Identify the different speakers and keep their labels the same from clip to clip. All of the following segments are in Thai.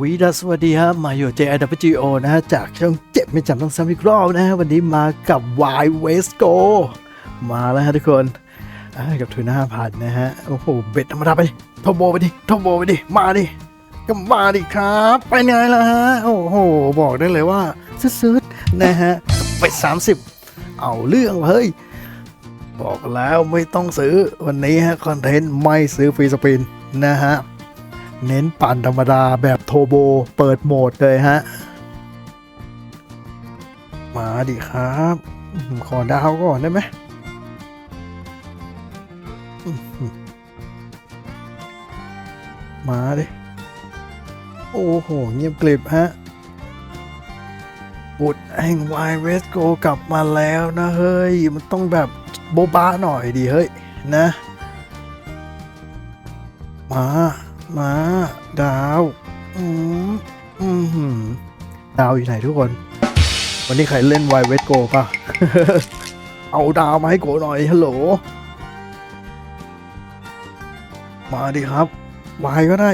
Speaker 1: วีดัสสวัสดีครับมาอยู่ JIWGO นะฮะจากช่องเจ็บไม่จำต้องซ้ำอีกรอบนะฮะวันนี้มากับ Y West Go มาแล้วฮะทุกคนกับทุนห้าพันนะฮะโอ้โหเบ็ดธรรมดาไปทอมโบไปดิทอมโบไปดิมาดิก็มาดิครับ ไปไหนล่ะฮะโอ้โหบอกได้เลยว่าซื้ดๆนะฮะไป 30 เอาเรื่องเฮ้ยบอกแล้วไม่ต้องซื้อวันนี้ฮะคอนเทนต์ไม่ซื้อฟรีสปินนะฮะ เน้นปั่นธรรมดาแบบโทโบเปิดโหมดเลยฮะ มาดิครับ ขอดาวก่อนได้ไหมมาดิ โอ้โห เงียบกริบฮะบุตรแห่งวายเวสโกกลับมาแล้วนะเฮ้ย มันต้องแบบโบบาหน่อยดีเฮ้ย นะ มา มาดาว อืมอืมหืมดาวอยู่ไหนทุกคน วันนี้ใครเล่นไวเวสโกป่ะ เอาดาวมาให้โกหน่อยฮัลโหล มาดิครับ วายก็ได้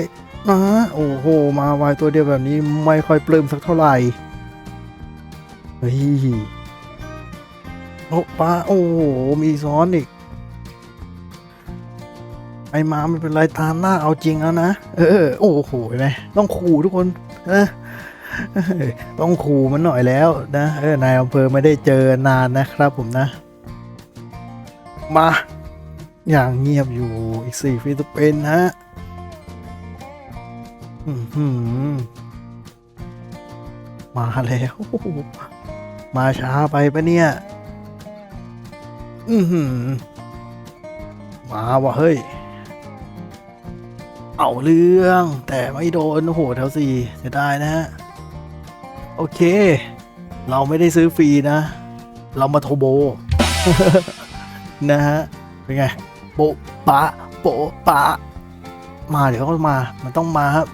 Speaker 1: นะโอ้โห มาวายตัวเดียวแบบนี้ไม่ค่อยปลื้มสักเท่าไหร่ เฮ้ยโอ้ปลาโอ้โห มีซ้อนอีก ไอ้มาไม่เป็นไรตามหน้าเอาจริงแล้วนะ เออ โอ้โหเห็นไหมต้องขู่ทุกคนนะต้องขู่มันหน่อยแล้วนะเออนายอำเภอไม่ได้เจอนานนะครับผมนะ มา อย่างเงียบอยู่อีกสี่ฟิลิปปินส์ฮะมาแล้ว มาช้าไปปะเนี่ย อือหือมาวะเฮ้ย เอาเรื่องแต่ไม่โดน โอ้โหแถวสี่เสียดายนะฮะ โอเค เราไม่ได้ซื้อฟรีนะ เรามาโทโบ นะฮะ เป็นไง โปะปะ โปะปะ มาเดี๋ยวก็มา มันต้องมาครับ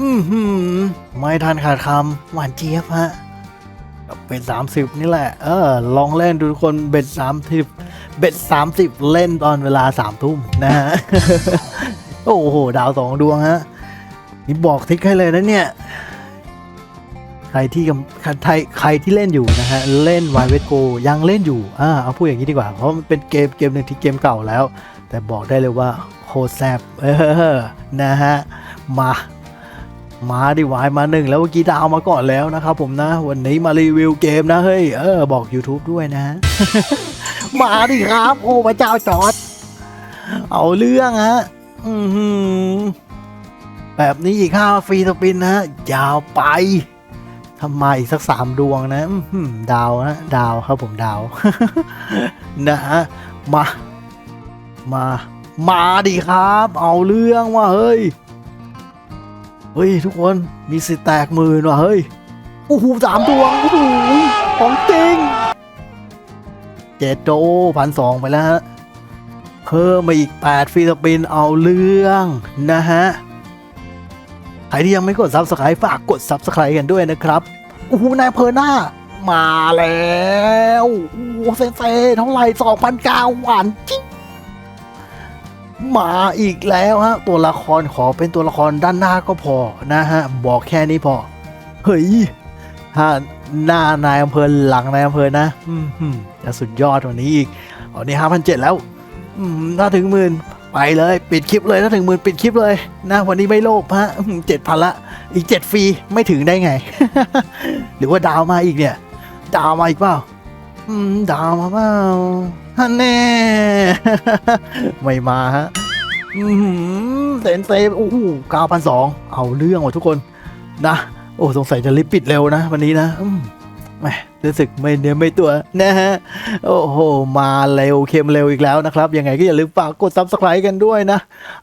Speaker 1: อือหือไม่ทันขาดคำหวานเจี๊ยบฮะเป็นสามสิบนี่แหละ เออ ลองเล่นดูทุกคนเบ็ดสามสิบเบ็ดสามสิบเล่นตอนเวลาสามทุ่มนะฮะ อ้โห ดาวสองดวงฮะ นี่บอกทิกให้เลยนะเนี่ย ใครที่กำใครใครที่เล่นอยู่นะฮะ เล่น y วเ t โกยังเล่นอยู่ อ่า เอาพูดอย่างนี้ดีกว่า เพราะมันเป็นเกมเกมหนึ่งที่เกมเก่าแล้ว แต่บอกได้เลยว่าโคตรแซบเออ นะฮะ มามาดิวายมาหนึ่งแล้วเมื่อกี้ดาวมาก่อนแล้วนะครับผมนะ วันนี้มารีวิวเกมนะ เฮ้ย เออ บอก YouTube ด้วยนะ มาดิครับ โอ้พระเจ้าจอด เอาเรื่องฮะ อือหือแบบนี้อีกห้าฟรีสปินนะฮะยาวไปทำไมอีกสักสามดวงนะดาวนะดาวครับผมดาว นะฮะมา มา มาดิครับ เอาเรื่องว่ะเฮ้ย เฮ้ย ทุกคนมีสิทธิ์แตกมืนว่ะเฮ้ยโอ้โหสามดวงโอ้โหของจริงเจ็ดโดพันสองไปแล้วฮะ เพิ่มมาอีก 8 ฟิลิปปินส์เอาเรื่องนะฮะ ใครที่ยังไม่กด Subscribe ฝากกด Subscribe กันด้วยนะครับโอ้โหนายเพอร์หน้ามาแล้วโอ้โหเซนเซเท่าไหร่2,009หวานจิ๊มาอีกแล้วฮะ ตัวละครขอเป็นตัวละครด้านหน้าก็พอนะฮะ บอกแค่นี้พอ เฮ้ยถ้าหน้านายอำเภอหลังนายอำเภอนะ อืมจะสุดยอดกว่านี้อีกอันนี้ห้าพันเจ็ดแล้ว ถ้าถึงหมื่นไปเลยปิดคลิปเลยถ้าถึงหมื่นปิดคลิปเลยนะวันนี้ไม่โลภฮะเจ็ดพันละอีกเจ็ดฟรีไม่ถึงได้ไง หรือว่าดาวมาอีกเนี่ย ดาวมาอีกเปล่าดาวมาเปล่าฮันแน่ไม่มาฮะเซนเซโอ้โหเก้าพันสองเอาเรื่องว่ะทุกคนนะ โอ้สงสัยจะรีบปิดเร็วนะ วันนี้นะอื แหมรู้สึกไม่เนื้อไม่ตัวนะฮะ โอ้โห มาเร็วเค็มเร็วอีกแล้วนะครับ ยังไงก็อย่าลืมฝากกด subscribe กันด้วยนะ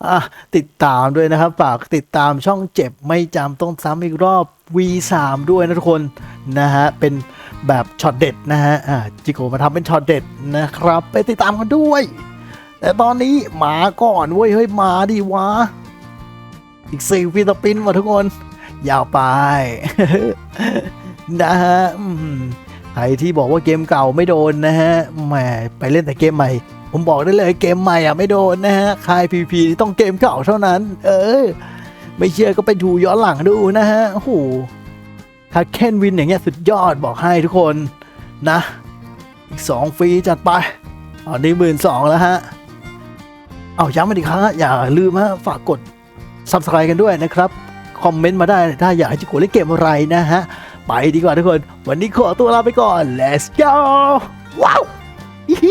Speaker 1: อะติดตามด้วยนะครับ ฝากติดตามช่องเจ็บไม่จำต้องซ้ำอีกรอบ V3 ด้วยนะทุกคนนะฮะ เป็นแบบช็อตเด็ดนะฮะอ่าจิโกมาทำเป็นช็อตเด็ดนะครับ ไปติดตามกันด้วย แต่ตอนนี้มาก่อนเว้ยเฮ้ยมาดิวะ อีกสี่ฟิลิปปินส์มาทุกคน ยาวไป นะฮะใครที่บอกว่าเกมเก่าไม่โดนนะฮะแหมไปเล่นแต่เกมใหม่ ผมบอกได้เลยเกมใหม่อะไม่โดนนะฮะคายพีพีต้องเกมเก่าเท่านั้น เออ ไม่เชื่อก็ไปดูย้อนหลังดูนะฮะโอ้โหถ้าเคนวินอย่างเงี้ยสุดยอดบอกให้ทุกคนนะอีกสองฟรีจัดไปตอนนี้หมื่นสองแล้วฮะเอาย้ำมาอีกครั้งฮะอย่าลืมฮะฝากกด subscribe กันด้วยนะครับ คอมเมนต์มาได้ถ้าอยากให้จิโกเล่นเกมอะไรนะฮะ ไปดีกว่าทุกคน วันนี้ขอตัวลาไปก่อน let's go ว้าวอีฮ